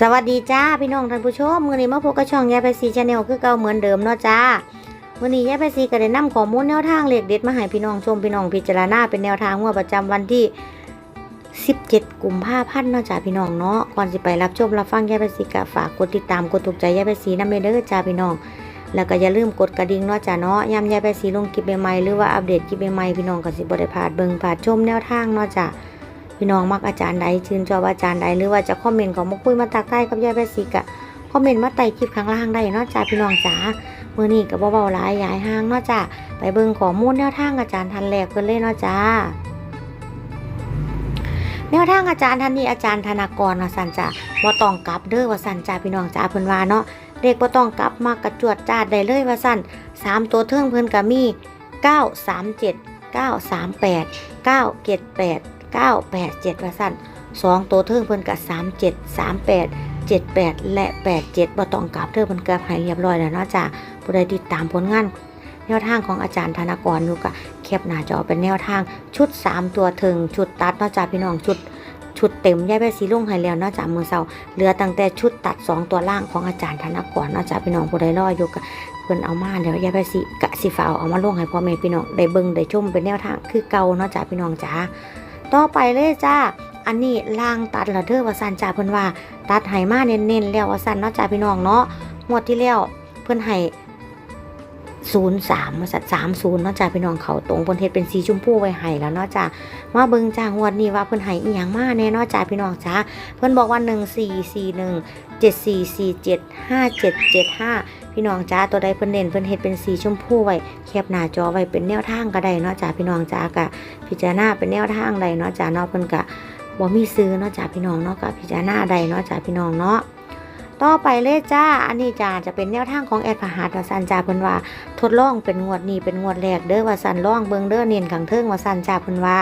สวัสดีจ้าพี่น้องท่านผู้ชม มื้อนี้มาพบกับช่องยายไปซีชาแนลคือเก่าเหมือนเดิมเนาะจ้ามื้อนี้ยายไปซีก็ได้นำข้อมูลแนวทางเลขเด็ดมาให้พี่น้องชมพี่น้องพิจารณาเป็นแนวทางงวดประจำวันที่ 17 กุมภาพันธ์เนาะจ้าพี่น้องเนาะก่อนสิไปรับชมรับฟังยายไปซีก็ฝากกดติดตามกดถูกใจยายไปซีนำเด้อจ้าพี่น้อง แล้วก็อย่าลืมกดกระดิ่งเนาะจ้าเนาะยามยายไปซีลงคลิปใหม่ๆหรือว่าอัปเดตคลิปใหม่ๆพี่น้องก็สิบ่ได้พลาดเบิ่งพลาดชมแนวทางเนาะจ้า พี่น้องมักอาจารย์ใดชื่นชอบอาจารย์ใดหรือว่าจะคอมเมนต์ของมาคุยมาตักใต้กับยายแปซิกอะคอมเมนต์มาใต้คลิปข้างล่างได้เนาะจ้าพี่น้องจ๋าเมื่อนี้ก็บ่เบาหลายยายห่างเนาะจ้าไปเบิ่งข้อมูลแนวทางอาจารย์ทันแรกเพิ่นเลยเนาะจ้าแนวทางอาจารย์ท่านนี้อาจารย์ธนากรว่าสันจ้าบ่ต้องกลับเด้อว่าสันจ้าพี่น้องจ๋าเพิ่นว่าเนาะเด็กบ่ต้องกลับมากระจวดจ้าได้เลยว่าสันสามตัวเทิงเพิ่นก็มี937 938 978 987ว่าสั่นสองตัวเทิงเพิ่นกับ37 38 78 และ 87บ่ต้องกลับเด้อเพิ่นกลับให้เรียบร้อยแล้วเนาะจ้ะผู้ใดติดตามผลงานแนวทางของอาจารย์ธนกรอยู่ก็แคปหน้าจอเป็นแนวทางชุด 3 ตัวเทิงชุดตัดเนาะจ้ะพี่น้องชุดชุดเต็มย่ายไปสีลุ่งให้แล้วเนาะจ้ะมือเสาเหลือตั้งแต่ชุดตัด 2 ตัวล่างของอาจารย์ธนกรเนาะจ้ะพี่น้องผู้ใดรออยู่ก็เพิ่นเอามาเดี๋ยวยายไปสิกะสิฟ้าเอามาลงให้พ่อแม่พี่น้องได้เบิ่งได้ชมเป็นแนวทางคือเก่าเนาะจ้ะพี่น้องจ้า ต่อไปเลยจ้า อันนี้ล่างตัดละเด้อว่าสันจ้าเพิ่นว่า ตัดไหมาเน้นๆแล้วว่าสันเนาะจ้าพี่น้องเนาะงวดที่แล้วเพิ่นให้ศูนย์สามมาสัตสามศูนย์เนาะจ้าพี่น้องเขาตรงเพิ่นเฮ็ดเป็นสีชมพูไว้ให้แล้วเนาะจ้ามาเบิงจ้างวดนี้ว่าเพิ่นให้อีหยังมาแน่เนาะจ้าพี่น้องจ้าเพิ่นบอกว่าหนึ่งสี่สี่หนึ่งเจ็ดสี่สี่เจ็ดห้าเจ็ดเจ็ดห้า พี่น้องจ้าตัวใดเพิ่นเน้นเพิ่นเฮ็ดเป็นสีชมพูไว้แคบหน้าจอไว้เป็นแนวทางก็ได้เนาะจ้าพี่น้องจ้ากะพิจารณาเป็นแนวทางใดเนาะจ้าเนาะเพิ่นกะบ่มีซื้อเนาะจ้าพี่น้องเนาะกะพิจารณาใดเนาะจ้าพี่น้องเนาะต่อไปเลยจ้า อันนี้จ้าจะเป็นแนวทางของแอดพหัสว่าสันจ้าเพิ่นว่า ทดลองเป็นงวดนี้เป็นงวดแรกเด้อว่าสันลองเบิ่งเด้อเน้นขังเทิงว่าสันจ้าเพิ่นว่า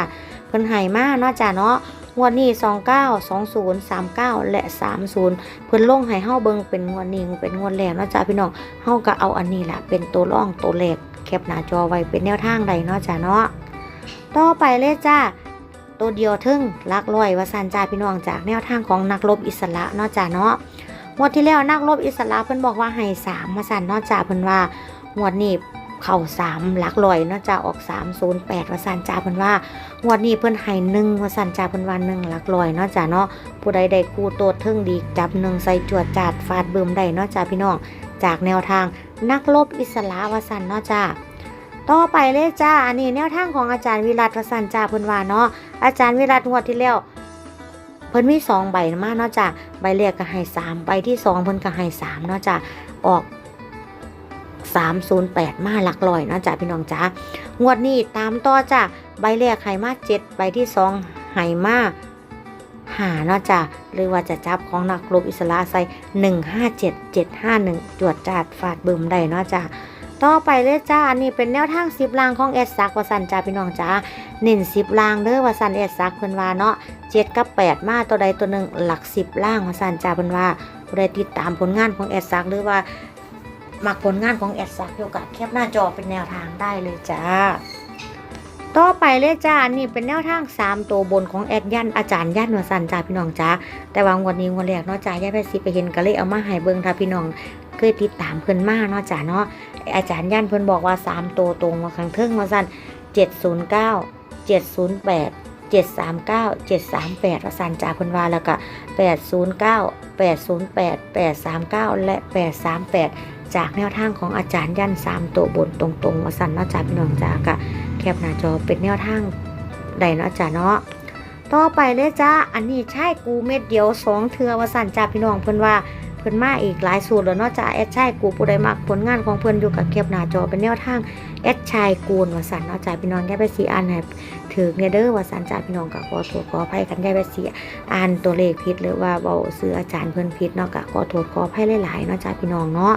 เพิ่นให้มาเนาะจ้าเนาะ งวดนี้29 20 39 และ 30 เพิ่นลงให้เฮาเบิ่งเป็นงวดนี้เป็นงวดแรกเนาะจ้าพี่น้องเฮาก็เอาอันนี้ล่ะเป็นตัวรองตัวแรกแคปหน้าจอไว้เป็นแนวทางใดเนาะจ้าเนาะต่อไปเลยจ้าตัวเดียวทึ่งลักลอยว่าสันจ้าพี่น้องจากแนวทางของนักรบอิสระเนาะจ้าเนาะงวดที่แล้วนักรบอิสระเพิ่นบอกว่าให้สามมาสันเนาะจ้าเพิ่นว่างวดนี้ เข่าสามหลักลอยเนาะจ้าออกสามศูนย์แปดวสันจ้าเพิ่นว่างวดนี้เพิ่นให้หนึ่งวสันจ้าเพิ่นว่าหนึ่งหลักลอยเนาะจ้าเนาะผู้ใดได้คู่โตดทึ่งดีจับหนึ่งใส่จวดจาดฟาดเบืมได้เนาะจ้าพี่น้องจากแนวทางนักรบอิสระว่าสันเนาะจ้าต่อไปเลยจ้าอันนี้แนวทางของอาจารย์วิรัตวสันจ้าเพิ่นว่าเนาะอาจารย์วิรัตงวดที่แล้วเพิ่นมีสองใบมาเนาะจ้าใบแรกก็ให้สามใบที่สองเพิ่นก็ให้สามเนาะจ้าออก สามศูนย์แปดมาหลักลอยเนาะจ้าพี่น้องจ้างวดนี้ตามต่อจ้าใบแรกให้มาเจ็ดใบที่สองให้มาหาเนาะจ้าหรือว่าจะจับของนักรบอิสระใส่หนึ่งห้าเจ็ดเจ็ดห้าหนึ่งจวดจาดฟาดบึมได้เนาะจ้าต่อไปเลยจ้าอันนี้เป็นแนวทางสิบลางของเอสซักวาสันจ้าพี่น้องจ้าเน้นสิบลางเด้อวาสันเอสซักเพิ่นว่าเนาะเจ็ดกับแปดมาตัวใดตัวหนึ่งหลักสิบล่างวาสันจ้าเพิ่นว่าผู้ใดติดตามผลงานของเอสซักหรือว่า มักผลงานของเอสซักเกี่ยวกับแคปหน้าจอเป็นแนวทางได้เลยจ้า ต่อไปเลยจ้านนี้เป็นแนวทางสามตัวบนของแอดยันอาจารย์ยันวาสันจ้าพี่น้องจ้า แต่วางวันนี้วันแรกเนาะจ้าย่าไปสิไปเห็นก็เลยเอามาให้เบิ่งถ้าพี่น้องเคยติดตามเพิ่นมาเนาะจ้าเนาะ อาจารย์ยันเพิ่นบอกว่า 3 ตัวตรงมาข้งเทิงว่าสั่น709 708 739 738ว่าสั่นจ่าเพิ่นว่าแล้วก็809 808 839 และ 838 จากแนวทางของอาจารย์ยัน3ตัวบนตรงๆว่าสั่นนาะจ้าพี่น้องจ้าก็แคปหน้าจอเป็นแนวทางใดเนาะจ้าเนาะต่อไปเลยจ้าอันนี้ใช่กูเม็ดเดียวสองเทือว่าสั่นจ้าพี่น้องเพิ่อนว่าเพิ่อนมาอีกหลายสูตรแล้วเนาะจ้าแอดชายกูผู้ใดมักผลงานของเพิ่อนอยู่กับเก็บหน้าจอเป็นแนวทางแอดชายกูนวสันเนาะจ้าพี่น้องแย่ไปสีอ่านให้ถึงเนี่ยเด้อวสันจ้าพี่น้องก็ขอโทษขออภัยกันแย่ไปสีอ่านตัวเลขผิดหรือว่าเบาซื้ออาจารย์เพิ่อนผิดเนาะก็ขอโทษขออภัยหลายๆเนาะจ้าพี่น้องเนาะ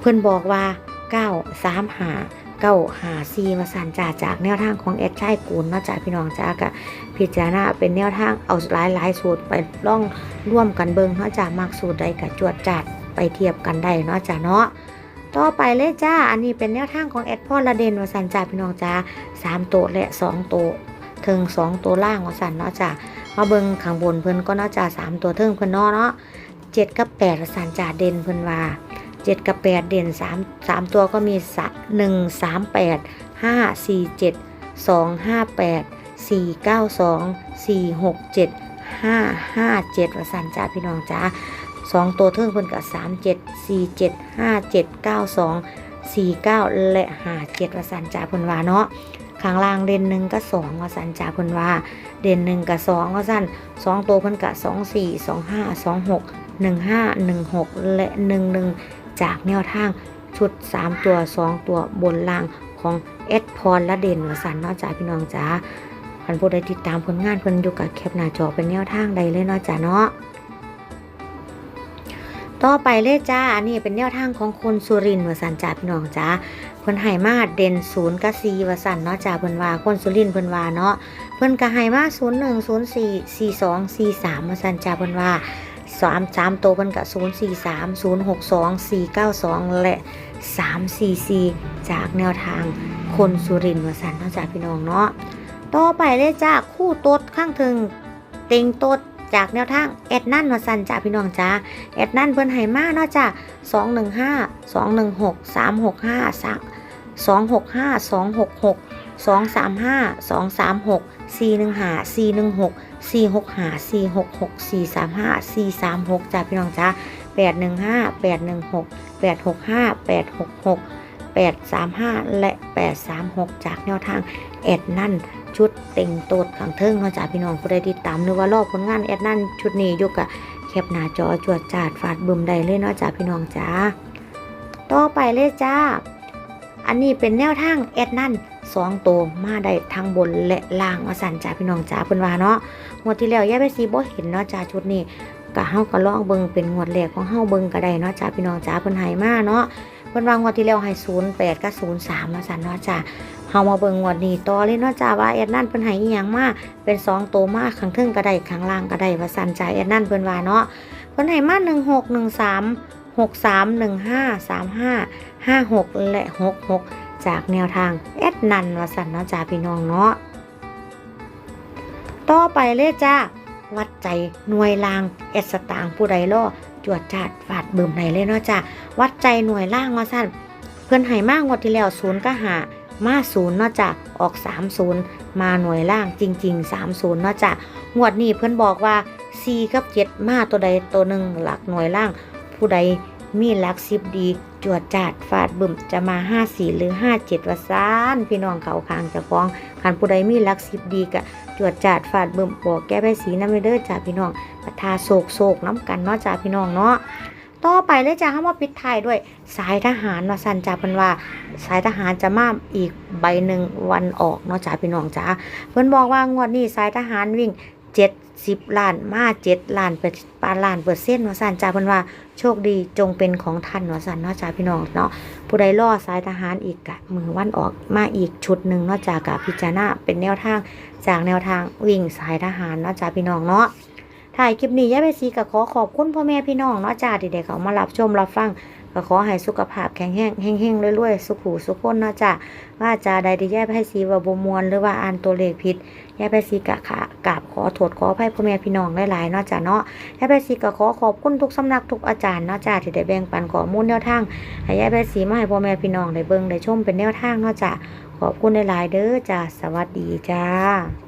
เพิ่อนบอกว่า9 3 5 9 5 4ว่าสันจ้าจากแนวทางของแอดชายกูนเนาะจ้าพี่น้องจ้าก็พิจารณาเป็นแนวทางเอาหลายๆสูตรไปล่องร่วมกันเบิงเนาะจ้ามักสูตรใดกับจวดจัดไปเทียบกันได้เนาะจ้าเนาะต่อไปเลยจ้า อันนี้เป็นแนวทางของแอดพ่อละเดนวสันจ้าพี่น้องจ้าสามตัวและสองตัวถึงสองตัวล่างวสันเนาะจ้ามาเบิงข้างบนเพิ่นก็เนาะจ้าสามตัวเทิงเพิ่นเนาะเนาะเจ็ดกับแปดว่าสันจ่าเด่นเพิ่นว่า เจ็ดกับแปดเด่นสามสามตัวก็มีสะหนึ่งสามแปดห้าสี่เจ็ดสองห้าแปดสี่เก้าสองสี่หกเจ็ดห้าห้าเจ็ดว่าสันจ่าพี่น้องจ้าสองตัวเทิงเพิ่นกับสามเจ็ดสี่เจ็ดห้าเจ็ดเก้าสองสี่เก้าและห้าเจ็ดว่าสันจ่าเพิ่นว่าเนาะข้างล่างเด่นหนึ่งก็สองว่าสันจ่าเพิ่นว่า เด่นหนึ่งกับสองว่าสันสองตัวเพิ่นกะสองสี่สองห้าสองหกหนึ่งห้าหนึ่งหกและหนึ่งหนึ่ง จากแนวทางชุดสามตัวสองตัวบนล่างของเอ็ดพรและเด่นวสันเนอกจากพี่น้องจ๋าคันผู้ใดติดตามผลงานเพิ่นอยู่กับแคปหน้าจอเป็นแนวทางใดเลยเนาะจ้าเนาะต่อไปเลยจ้า อันนี้เป็นแนวทางของคนสุรินทร์วสันจ้าพี่น้องจ้าเพิ่นให้มาเด่นศูนย์กับสี่วสันเนาะจ้าเพิ่นว่าคนสุรินทร์เพิ่นว่าเนาะเพิ่นก็ให้มา0 1 0 4 4 2 4 3มาสันจาเพิ่นว่า สามสามตัวเป็นกับศูนย์สี่สามศูนย์หกสองสี่เก้าสองและสามสี่สี่จากแนวทางคนสุรินทร์วสันนอกจากพี่น้องเนาะต่อไปเลยจ้าคู่ต๊ดข้างถึงเต็งต๊ดจากแนวทางแอดนั่นมาสั่นจากพี่น้องจ้าแอดนั่นเพิ่นไห้มาเนาะจ้าสองหนึ่งห้าสองหนึ่งหกสามหกห้าสามสองหกห้าสองหกหก 235 236 415 416 465 436 436 436จ้าพี่น้องจ้า815 816 865 866 835 และ 836 จากแนวทางแอดนั่นชุดเต็งโตดขังเทิงเขาจาพี่น้องผู้ใดติดตามนึกว่ารอบผลงานแอดนั่นชุดนี้ยกอะแคบหน้าจอจวดจาดฟาดบึมใดเลยเนาะจ้าพี่น้องจ้าต่อไปเลยจ้า อันนี้เป็นแนวทางแอดนั่น สองตัวมาได้ทั้งบนและล่างว่าสั่นจ้าพี่น้องจ้าเพิ่นว่าเนาะงวดที่แล้วย่าไปซีบ่เห็นเนาะจ้าชุดนี้ก็เฮาก็ลองเบิ่งเป็นงวดแรกของเฮาเบิ่งก็ได้เนาะจ้าพี่น้องจ้าเพิ่นให้มาเนาะเพิ่นว่างวดที่แล้วให้08กับ03ว่าสั่นเนาะจ้าเฮามาเบิ่งงวดนี้ต่อเลยเนาะจ้าว่าแอดนั่นเพิ่นให้อีหยังมาเป็นสองตัวมาข้างเทิงก็ได้ข้างล่างก็ได้ว่าสั่นจ้าแอดนั่นเพิ่นว่าเนาะเพิ่นให้มา1613 631535 56และ66 จากแนวทางแอดนันวสันเนาะจ้าพี่น้องเนาะต่อไปเลยจ้าวัดใจหน่วยล่างเอดสตางค์ผู้ใดล่อจวดจาดฟาดเบิ่มไหนเลยเนาะจ้าวัดใจหน่วยล่างว่าสั้นเพื่อนให้มากงวดที่แล้วศูนย์ก็หามาศูนย์เนาะจ้าออก30มาหน่วยล่างจริงๆ30เนาะจ้างวดนี้เพื่อนบอกว่า4กับ7มาตัวใดตัวหนึ่งหลักหน่วยล่าง ผู้ใด มีหลักสิบดี จวดจาดฟาดบึมจะมา 5 4 หรือ 5 7ว่าซานพี่น้องเขาคางจะฟ้องคันผู้ใดมีหลักสิบดีกะจวดจาดฟาดบึมบอกแก้ไปสีน้ำเด้อจ้าพี่น้องปะทาโศกโศกน้ำกันเนาะจ้าพี่น้องเนาะต่อไปเลยจ้าเข้ามาปิดท้ายด้วย สายทหารว่าสันจ้าเพิ่นว่า สายทหารจะมาอีกใบหนึ่งวันออกเนาะจ้าพี่น้องจ้าเพิ่นบอกว่างวดนี้สายทหารวิ่ง 70ล้านมา7ล้านเปอร์ปาล้านเปอร์เซ็นวสันจ้าเพิ่นว่าโชคดีจงเป็นของท่านวสันเนาะจ้าพี่น้องเนาะผู้ใดล่อสายทหารอีกกะมือวันออกมาอีกชุดหนึ่งเนาะจ่ากะพิจารณาเป็นแนวทางจากแนวทางวิ่งสายทหารเนาะจ้าพี่น้องเนาะถ่ายคลิปนี้ย่าไปซีก็ขอขอบคุณพ่อแม่พี่น้องเนาะจ้าที่ได้เขามารับชมรับฟังก็ขอให้สุขภาพแข็งแรงแห้งๆรวยๆสุขหูสุขคนนะจ้าว่าจาใดที่ย่าไปซีว่าบมวลหรือว่าอ่านตัวเลขผิดแย่าไปซีกะขากราบขอโทษขออภัยพ่อแม่พี่น้องหลายๆนะจ้าเนาะแยายแพทย์สีก็ขอขอบคุณทุกสำนักทุกอาจารย์นะจ้าที่ได้แบ่งปันข้อมูลแนวทางให้ยายแพทย์สีมาให้พ่อแม่พี่น้องได้เบิ่งได้ชมเป็นแนวทางนะจ้าขอบคุณหลายๆเด้อจ้าสวัสดีจ้า